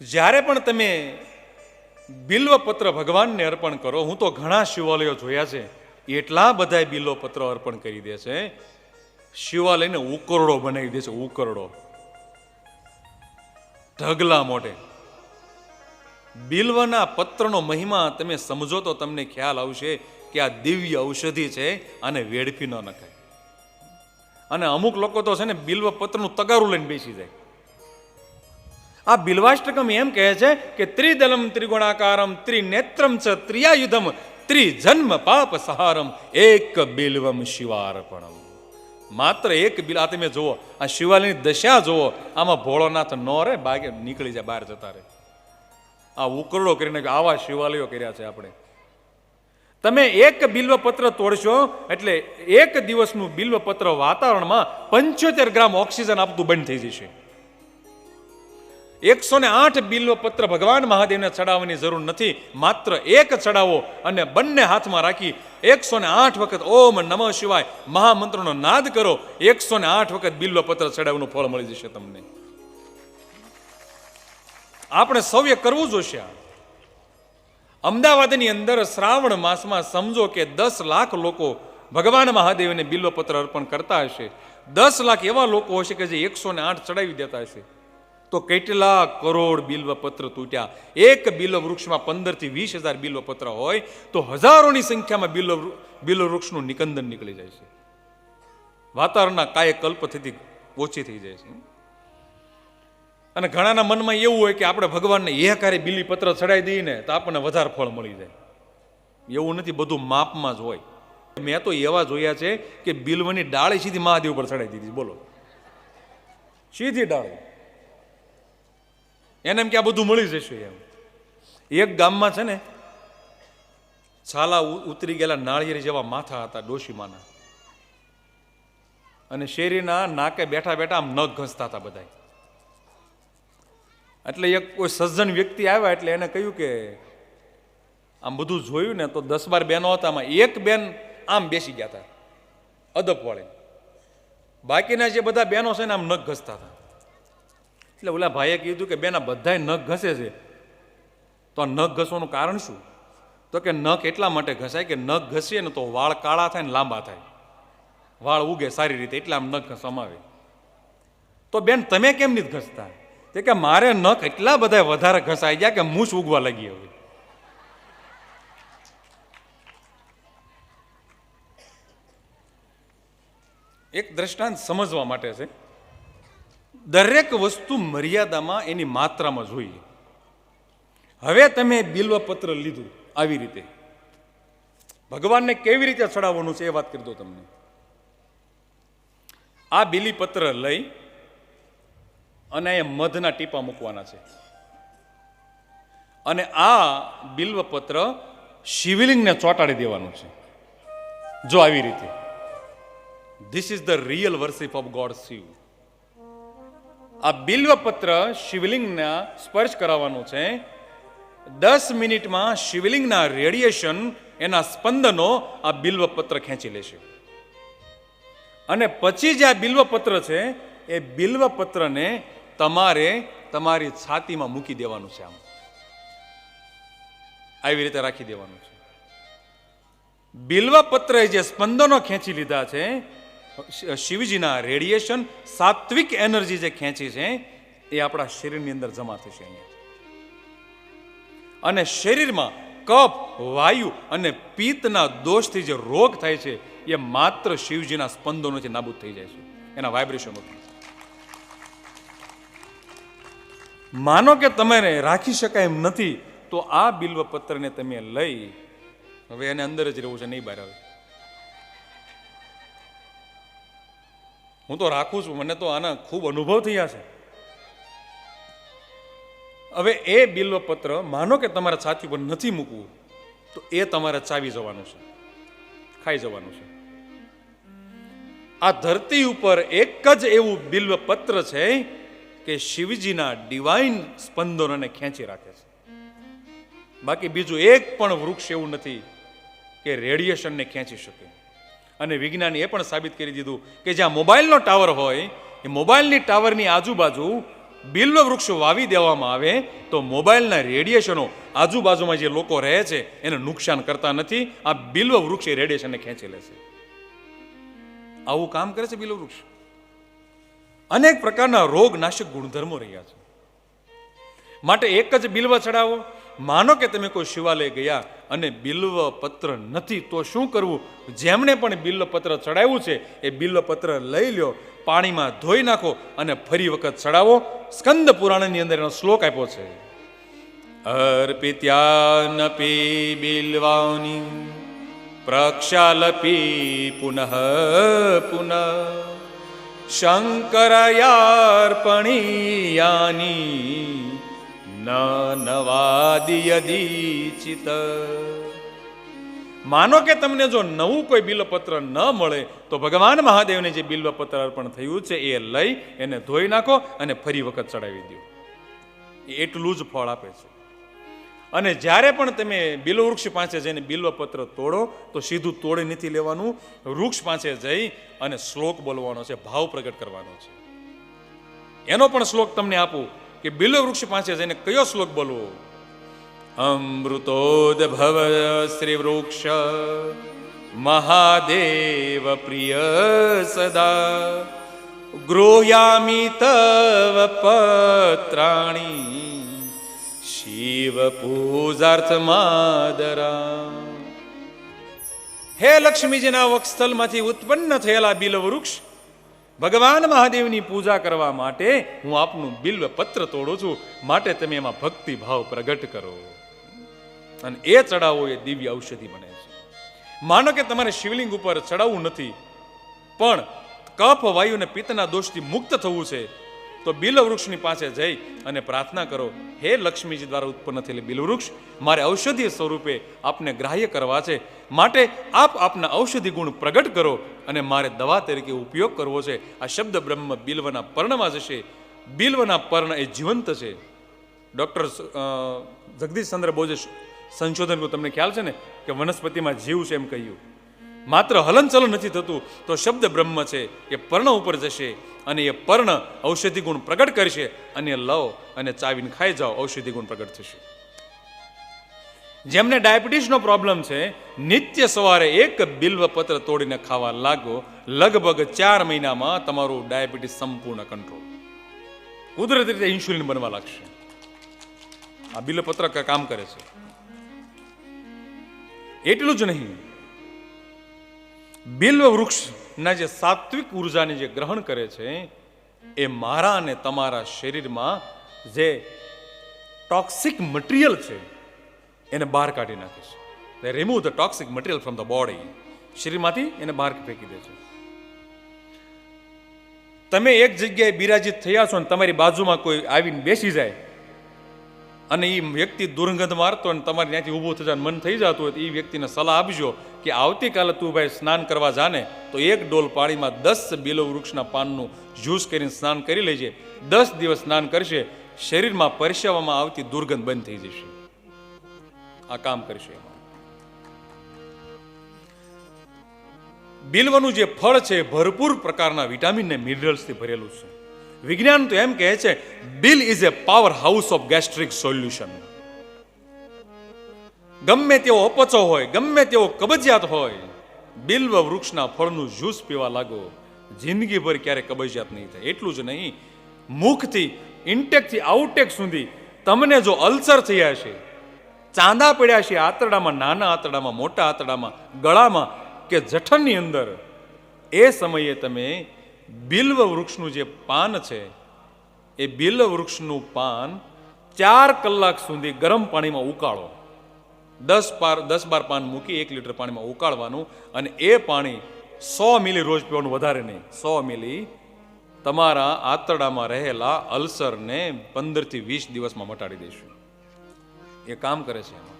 જ્યારે પણ તમે બિલ્વપત્ર ભગવાનને અર્પણ કરો, હું તો ઘણા શિવાલયો જોયા છે, એટલા બધા બિલ્વપત્ર અર્પણ કરી દે છે. શિવાલયને ઉકરડો બનાવી દે છે, ઉકરડો. ઢગલા મોટે બિલ્વના પત્રનો મહિમા તમે સમજો તો તમને ખ્યાલ આવશે કે આ દિવ્ય ઔષધિ છે આને વેડફી ન નખાય. અને અમુક લોકો તો છે ને બિલ્વ પત્રનું તગારું લઈને બેસી જાય. આ બિલવાષ્ટકમ એમ કહે છે કે ત્રિદલમ ત્રિગુણાકારમ, ત્રિનેત્રમ ચ ત્રિયાયુધમ, ત્રિજન્મ પાપ સહારમ, એક બિલવમ શિવાર્પણમ. માત્ર એક બિલ, આ તમે જુઓ, આ શિવાલયની દશા જુઓ, આમાં ભોળોનાથ નો રે, બાગે નીકળી જાય, બહાર જતા રહે. આ ઉકરડો કરીને આવા શિવાલયો કર્યા છે આપણે. તમે એક બિલ્વપત્ર તોડશો, એટલે એક દિવસનું બિલ્વપત્ર વાતાવરણમાં પંચોતેર ગ્રામ ઓક્સિજન આપતું બંધ થઈ જશે. એકસો ને આઠ બિલ્વપત્ર ભગવાન મહાદેવને ચડાવવાની જરૂર નથી. માત્ર એક ચડાવો અને બંને હાથમાં રાખી એકસો ને આઠ વખત ઓમ નમઃ શિવાય મહામંત્રનો નાદ કરો. એકસો ને આઠ વખત બિલ્વપત્ર ચડાવવાનું ફળ મળી જશે તમને. આપણે સૌએ કરવું જોશે અમદાવાદની અંદર શ્રાવણ માસમાં સમજો કે દસ લાખ લોકો ભગવાન મહાદેવને બિલ્વપત્ર અર્પણ કરતા હશે. દસ લાખ એવા લોકો હશે કે જે એકસો ને આઠ ચડાવી દેતા હશે. તો કેટલા કરોડ બિલ્વપત્ર તૂટ્યા? એક બિલ્વ વૃક્ષમાં પંદરથી વીસ હજાર બિલ્વપત્ર હોય તો હજારોની સંખ્યામાં બિલ્વ બિલ્વ વૃક્ષનું નિકંદન નીકળી જાય છે. વાતાવરણના કાયકલ્પ થતી ઓછી થઈ જાય છે. અને ઘણાના મનમાં એવું હોય કે આપણે ભગવાનને એ બીલી પત્ર ચડાવી દઈએ ને તો આપણને વધારે ફળ મળી જાય. એવું નથી, બધું માપમાં જ હોય. મેં તો એવા જોયા છે કે બિલ્વની ડાળી સીધી મહાદેવ પર ચડાવી દીધી બોલો. સીધી ડાળી. એને એમ કે આ બધું મળી જશે એમ. એક ગામમાં છે ને છાલા ઉતરી ગયેલા નાળિયેરી જેવા માથા હતા ડોશીમાના. અને શેરીના નાકે બેઠા બેઠા આમ નખ ઘસતા હતા બધા એટલે એક કોઈ સજ્જન વ્યક્તિ આવ્યા એટલે એને કહ્યું કે, આમ બધું જોયું ને તો દસ બાર બહેનો હતા, આમાં એક બેન આમ બેસી ગયા હતા અદબ વાળે. બાકીના જે બધા બહેનો છે ને આમ નખ ઘસતા હતા. એટલે ઓલા ભાઈએ કીધું કે બેન બધાય નખ ઘસે છે. તો નખ ઘસવાનું કારણ શું? તો કે નખ એટલા માટે ઘસાય કે નખ ઘસીએ ને તો વાળ કાળા થાય ને લાંબા થાય. વાળ ઉગે સારી રીતે, એટલે આમ નખ ઘસવામાં તો બેન, તમે કેમ નથી ઘસતા? તે કે મારે નખ એટલા બધા વધારે ઘસાઈ ગયા કે મૂછ ઉગવા લાગી હવે. એક દ્રષ્ટાંત સમજવા માટે છે. દરેક વસ્તુ મર્યાદામાં એની માત્રામાં જોઈએ. હવે તમે બિલ્વપત્ર લીધું આવી રીતે. ભગવાનને કેવી રીતે ચડાવવાનું છે એ વાત કરી દો તમને. આ બિલીપત્ર લઈ અને એ મધના ટીપા મૂકવાના છે. અને આ બિલ્વપત્ર શિવલિંગને ચોંટાડી દેવાનું છે. જો આવી રીતે. This is the real worship of God Shiv આ બિલ્વપત્ર શિવલિંગના સ્પર્શ કરાવવાનું છે. દસ મિનિટમાં શિવલિંગના રેડિયેશન એના સ્પંદનો આ બિલ્વપત્ર ખેંચી લેશે. અને પછી જે આ બિલ્વપત્ર છે, એ બિલ્વપત્રને તમારે તમારી છાતીમાં મૂકી દેવાનું છે આમ. આવી રીતે રાખી દેવાનું છે. બિલ્વપત્રએ જે સ્પંદનો ખેંચી લીધા છે શિવજીના રેડિયેશન સાત્વિક એનર્જી જે ખેંચી છે, એ આપણા શરીરની અંદર જમા થશે અહીંયા. અને શરીરમાં કફ, વાયુ અને પિત્તના દોષથી જે રોગ થાય છે, એ માત્ર શિવજીના સ્પંદનોથી નાબૂદ થઈ જાય છે. એના વાઇબ્રેશનોથી માનો કે તમે રાખી શકાય એમ નથી, તો આ બિલ્વપત્રને તમે લઈ, હવે એને અંદર જ રહેવું છે, નહીં બહાર આવે. હું તો રાખું છું, મને તો આના ખૂબ અનુભવ થયા છે. હવે એ બિલ્વપત્ર માનો કે તમારા છાતી પર નથી મૂકવું, તો એ તમારે ચાવી જવાનું છે, ખાઈ જવાનું છે. આ ધરતી ઉપર એક જ એવું બિલ્વપત્ર છે કે શિવજીના ડિવાઇન સ્પંદનોને ખેંચી રાખે છે. બાકી બીજું એક પણ વૃક્ષ એવું નથી કે રેડિયેશનને ખેંચી શકે. અને વિજ્ઞાને એ પણ સાબિત કરી દીધું કે જ્યાં મોબાઈલનો ટાવર હોય, એ મોબાઈલની ટાવરની આજુબાજુ બિલનો વૃક્ષ વાવી દેવામાં આવે, તો મોબાઈલના રેડિયેશનો આજુબાજુમાં જે લોકો રહે છે, એને નુકસાન કરતા નથી, આ બિલ્વ વૃક્ષ એ રેડિયેશનને ખેંચી લે છે. આવું કામ કરે છે બિલ્વ વૃક્ષ? અનેક પ્રકારના રોગ નાશક ગુણધર્મો રહ્યા છે. માટે એક જ બિલ્વ ચડાવો. માનો કે તમે કોઈ શિવાલય ગયા અને બિલ્વ પત્ર નથી, તો શું કરવું? જેમણે પણ બિલ્વ પત્ર ચડાવ્યું છે, એ બિલ્વ પત્ર લઈ લ્યો, પાણીમાં ધોઈ નાખો અને ફરી વખત ચડાવો. સ્કંદ પુરાણની અંદર એનો શ્લોક આપ્યો છે. અર્પિત્યાનપી બિલવાની, પ્રક્ષાલપી પુનઃ પુનઃ, શંકરયાર્પણીયાની ન નવાદિયદીચિત માનો કે તમને જો નવું કોઈ બિલપત્ર ન મળે, તો ભગવાન મહાદેવને જે બિલપત્ર અર્પણ થયું છે એ લઈ એને ધોઈ નાખો અને ફરી વખત ચડાવી દો એટલું જ ફળ આપે છે. અને જ્યારે પણ તમે બિલવૃક્ષ પાસે જઈને બિલ્વપત્ર તોડો, તો સીધું તોડી નથી લેવાનું, વૃક્ષ પાસે જઈ અને શ્લોક બોલવાનો છે, ભાવ પ્રગટ કરવાનો છે. એનો પણ શ્લોક તમને આપું. કે બિલ્વ વૃક્ષ પાસે જઈને કયો શ્લોક બોલવો? અમૃતોદભવ શ્રી વૃક્ષ મહાદેવ પ્રિય સદા, ગૃહ્યામિ તવ પત્રાણી, શિવ પૂજાર્થ માદરા હે લક્ષ્મીજીના વક્ષસ્થલમાંથી ઉત્પન્ન થયેલા બિલ્વ વૃક્ષ ભગવાન મહાદેવની પૂજા કરવા માટે હું આપનું બિલ્વ પત્ર તોડું છું. માટે તમે એમાં ભક્તિ ભાવ પ્રગટ કરો. અને એ ચડાવો એ દિવ્ય ઔષધિ બને છે. માનો કે તમારે શિવલિંગ ઉપર ચડાવવું નથી. પણ કફ વાયુ અને પિત્તના દોષથી મુક્ત થવું છે. તો બિલવૃક્ષની પાસે જઈ અને પ્રાર્થના કરો, હે લક્ષ્મીજી દ્વારા ઉત્પન્ન થયેલી બિલવૃક્ષ, મારે ઔષધીય સ્વરૂપે આપને ગ્રાહ્ય કરવા છે. માટે આપ આપના ઔષધિ ગુણ પ્રગટ કરો અને મારે દવા તરીકે ઉપયોગ કરવો છે. આ શબ્દ બ્રહ્મ બિલ્વના પર્ણમાં જશે. બિલ્વના પર્ણ એ જીવંત છે. ડૉક્ટર જગદીશ ચંદ્ર બોઝે સંશોધન તમને ખ્યાલ છે ને? કે વનસ્પતિમાં જીવ છે એમ કહ્યું. માત્ર હલનચલન નથી થતું, તો શબ્દ બ્રહ્મ છે, એ પર્ણ ઉપર જશે અને એ પર્ણ ઔષધિ ગુણ પ્રગટ કરશે અને લવ અને ચાવીને ખાઈ જાઓ, ઔષધિ ગુણ પ્રગટ થશે. જેમને ડાયાબિટીસનો પ્રોબ્લેમ છે, નિત્ય સવારે એક બિલ્વ પત્ર તોડીને ખાવા લાગો, લગભગ ચાર મહિનામાં તમારું ડાયાબિટીસ સંપૂર્ણ કંટ્રોલ કુદરતી રીતે ઇન્સ્યુલિન બનવા લાગશે. આ બિલ્વપત્ર કામ કરે છે. એટલું જ નહીં બિલ્વ વૃક્ષના જે સાત્વિક ઉર્જાને જે ગ્રહણ કરે છે, એ મારા અને તમારા શરીરમાં જે ટોક્સિક મટીરિયલ છે, એને બહાર કાઢી નાખે છે. They remove the toxic material from the body શરીરમાંથી એને બહાર ફેંકી દે છે. તમે એક જગ્યાએ બિરાજિત થયા છો અને તમારી બાજુમાં કોઈ આવીને બેસી જાય અને એ વ્યક્તિ દુર્ગંધ મારતો અને તમારે ત્યાંથી ઊભું થવાનું મન થઈ જતું હોય તો એ વ્યક્તિને સલાહ આપજો કે આવતીકાલે તું ભાઈ સ્નાન કરવા જાને, તો એક ડોલ પાણીમાં દસ બિલો વૃક્ષના પાનનું જ્યુસ કરીને સ્નાન કરી લેજે. દસ દિવસ સ્નાન કરશે, શરીરમાં પરસેવામાં આવતી દુર્ગંધ બંધ થઈ જશે. આ કામ કરશે એમાં. બિલવનું જે ફળ છે ભરપૂર પ્રકારના વિટામિન ને મિનરલ્સથી ભરેલું છે. વિજ્ઞાન તો એમ કહે છે bel is a powerhouse of gastric solution ગમે તેવો અપચો હોય, ગમે તેવો કબજિયાત હોય બિલ્વ વૃક્ષના ફળનું જ્યુસ પીવા લાગો. જિંદગીભર ક્યારે કબજિયાત નહીં થાય. એટલું જ નહીં, મુખથી ઇન્ટેકથી આઉટેક સુધી તમને જો અલ્સર થયા છે ચાંદા પડ્યા છે આંતરડામાં, નાના આંતરડામાં, મોટા આંતરડામાં, ગળામાં કે જઠરની અંદર, એ સમયે તમે બિલ્વ વૃક્ષનું જે પાન છે, એ બિલ્વ વૃક્ષનું પાન ચાર કલાક સુધી ગરમ પાણીમાં ઉકાળો. દસ બાર દસ બાર પાન મૂકી એક લીટર પાણીમાં ઉકાળવાનું અને એ પાણી સો મિલી રોજ પીવાનું વધારે નહીં. સો મિલી તમારા આંતરડામાં રહેલા અલ્સરને પંદરથી વીસ દિવસમાં મટાડી દઈશું એ કામ કરે છે એમાં.